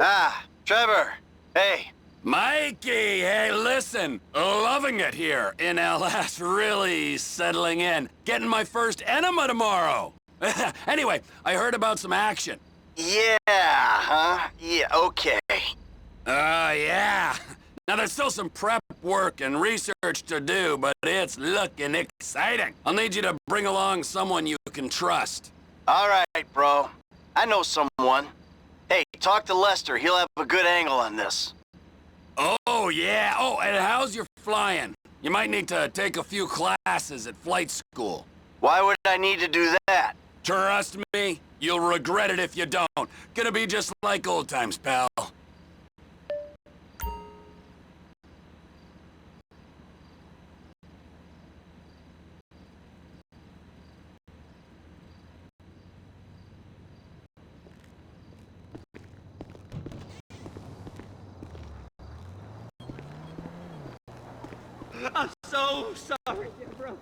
Ah, Trevor. Hey. Mikey, hey, listen. Loving it here in LS. Really settling in. Getting my first enema tomorrow. anyway, I heard about some action. Yeah, huh? Yeah, okay. Uh, yeah. Now, there's still some prep work and research to do, but it's looking exciting. I'll need you to bring along someone you can trust. All right, bro. I know someone. Hey, talk to Lester. He'll have a good angle on this. Oh, yeah. Oh, and how's your flying? You might need to take a few classes at flight school. Why would I need to do that? Trust me, you'll regret it if you don't. Gonna be just like old times, pal. I'm so sorry, Deborah.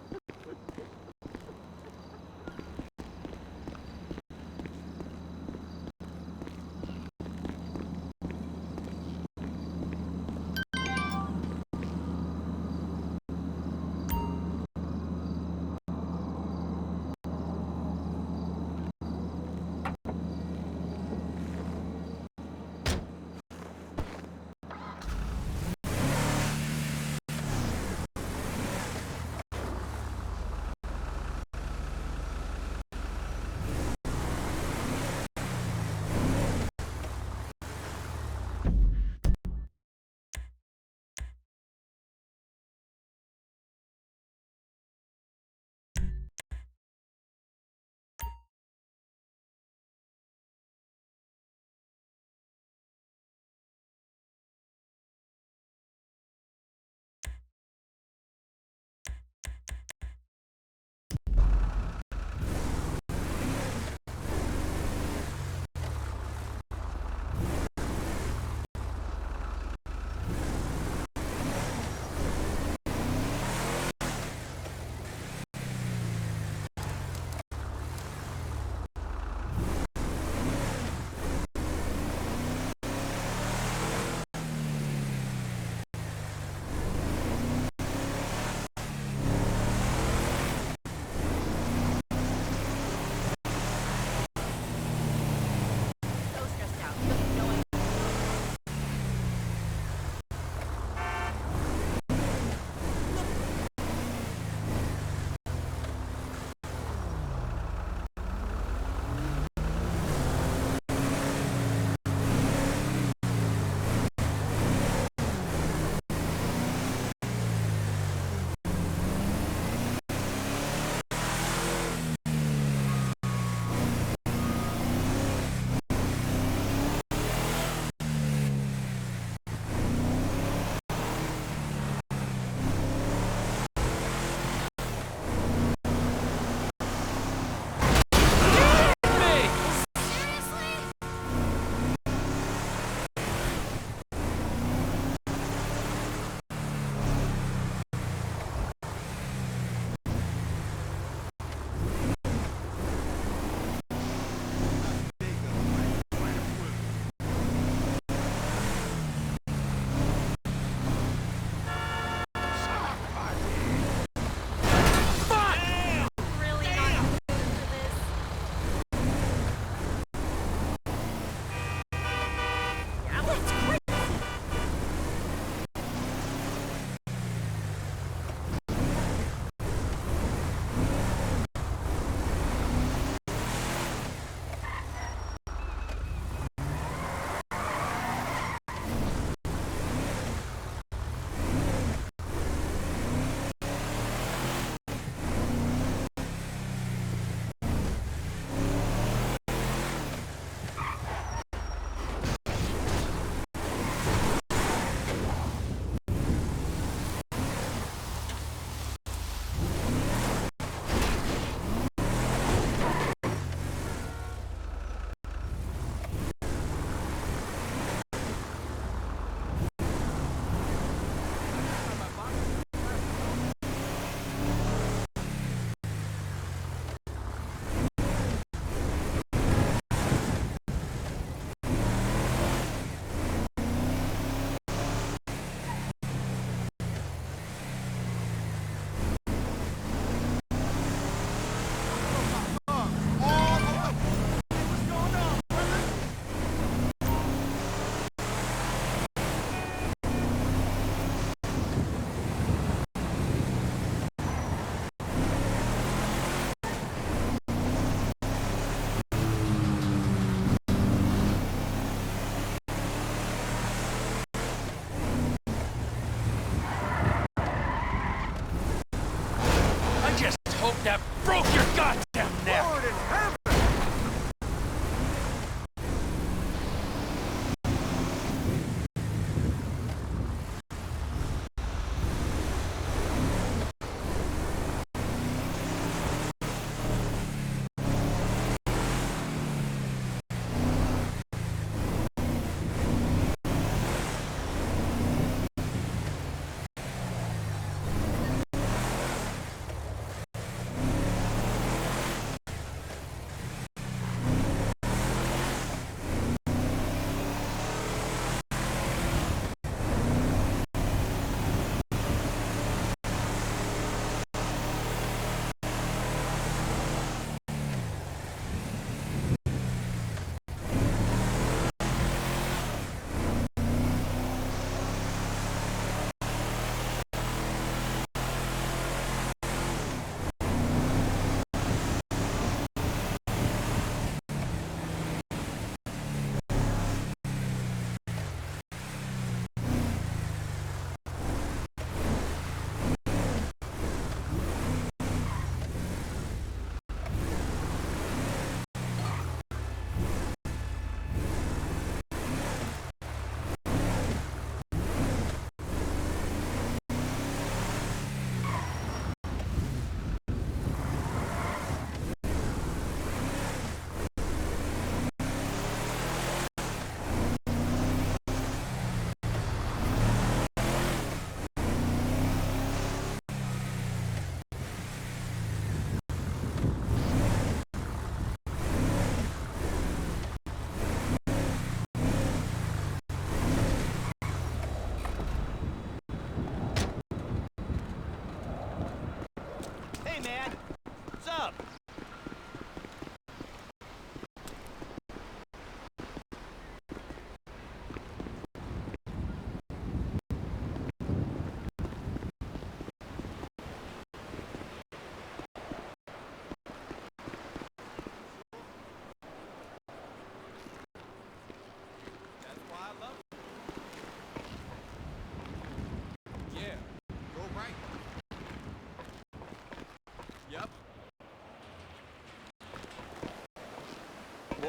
Broke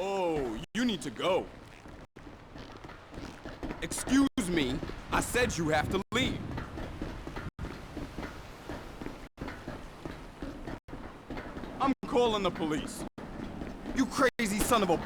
Whoa, you need to go. Excuse me, I said you have to leave. I'm calling the police. You crazy son of a...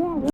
Yeah.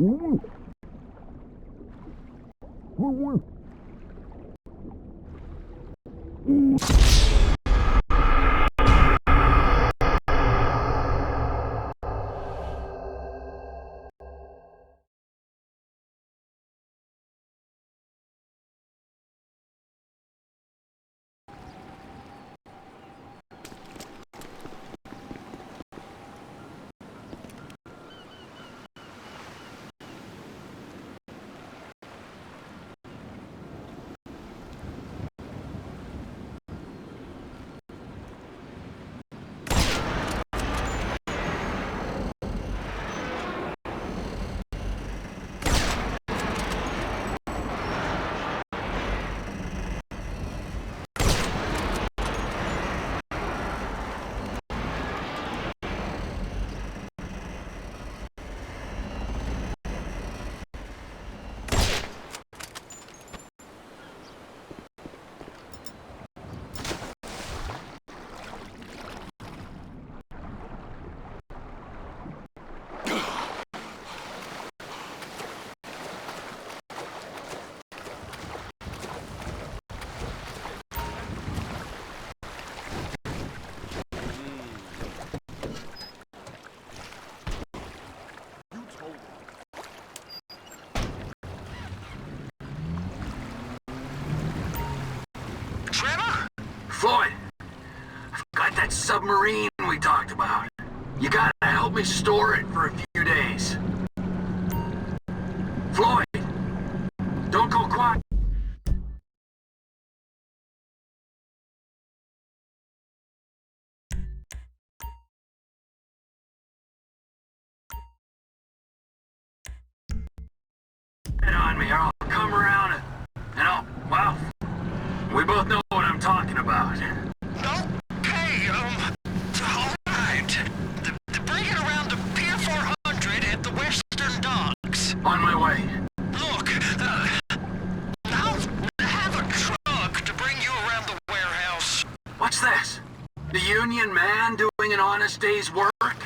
You told him. Trevor? Floyd, I've got that submarine we talked about. You gotta help me store it for a few days. Floyd, don't go quiet. on me, or I'll come around and, I'll, well, we both know what I'm talking about. Honest day's work?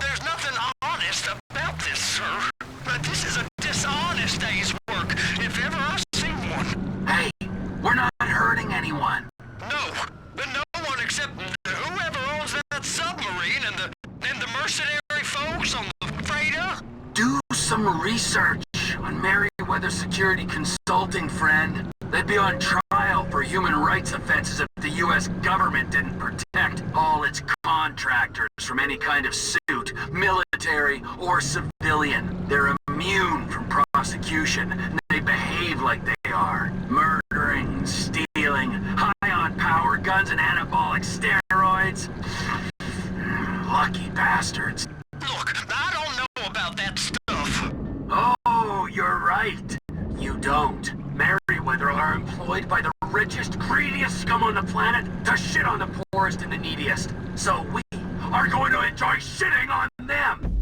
There's nothing honest about this, sir. But this is a dishonest day's work, if ever I've seen one. Hey, we're not hurting anyone. No, but no one except whoever owns that submarine and the and the mercenary folks on the freighter. Do some research on Merryweather Security Consulting, friend. They'd be on trial human rights offenses if the U.S. government didn't protect all its contractors from any kind of suit, military or civilian. They're immune from prosecution, they behave like they are. Murdering, stealing, high on power guns and anabolic steroids. Lucky bastards. Look, I don't know about that stuff. Oh, you're right. You don't. Merryweather are employed by the richest, greediest scum on the planet to shit on the poorest and the neediest. So we are going to enjoy shitting on them.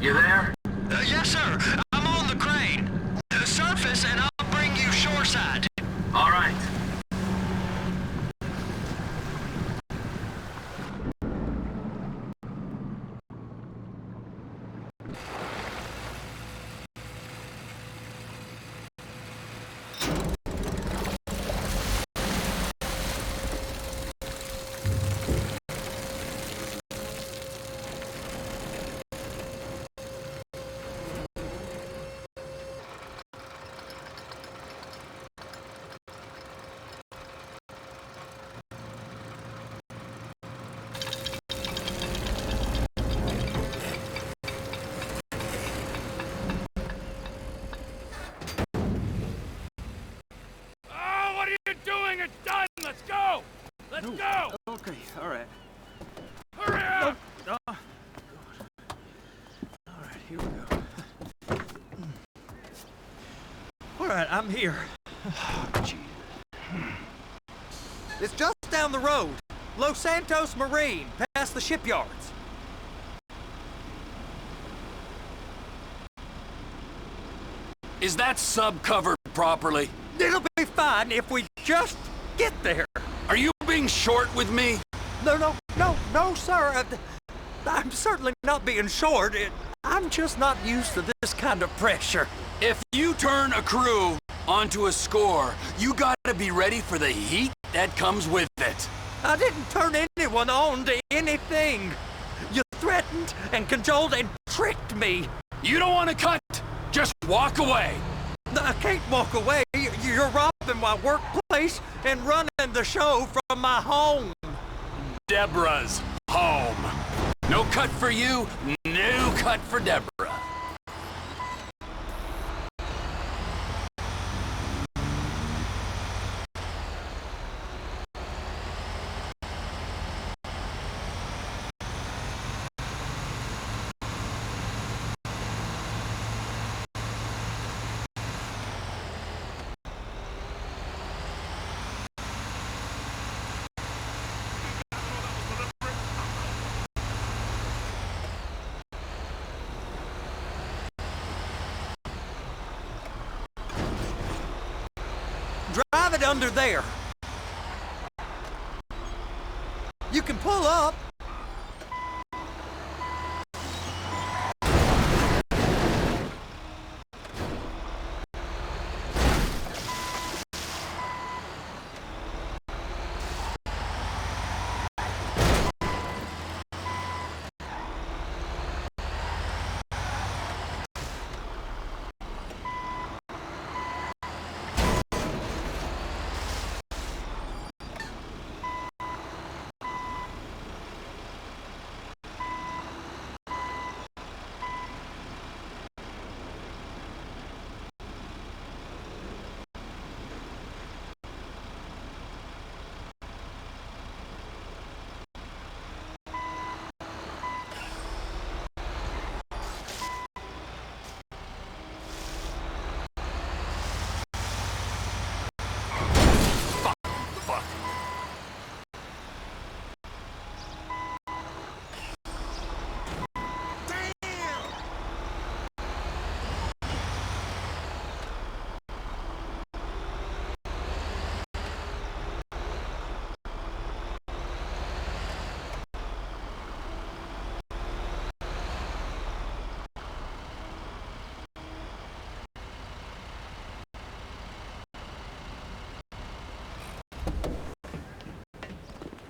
You there? Uh, yes, sir. I'm on the crane. Uh, surface, and I'll bring you shoreside. All right. Oh, what are you doing? It's done. Let's go. Let's go. Okay, all right. Hurry up. Ah, all right, here we go. Hmm. All right, I'm here. Hmm. It's just down the road. Los Santos Marine, past the shipyards. Is that sub covered properly? It'll be fine if we just get there. Being short with me? No, no, no, no, sir. Uh, I'm certainly not being short. I'm just not used to this kind of pressure. If you turn a crew onto a score, you gotta be ready for the heat that comes with it. I didn't turn anyone on to anything. You threatened and cajoled and tricked me. You don't wanna cut? Just walk away. I can't walk away. You- You're robbing my workplace and running the show from my home. Deborah's home. No cut for you, no cut for Deborah. It under there. You can pull up.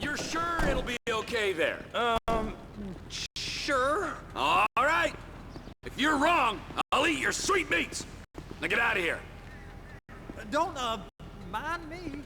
You're sure it'll be okay there? Um, sure. All right. If you're wrong, I'll eat your sweet meats. Now get out of here. Don't, uh, mind me.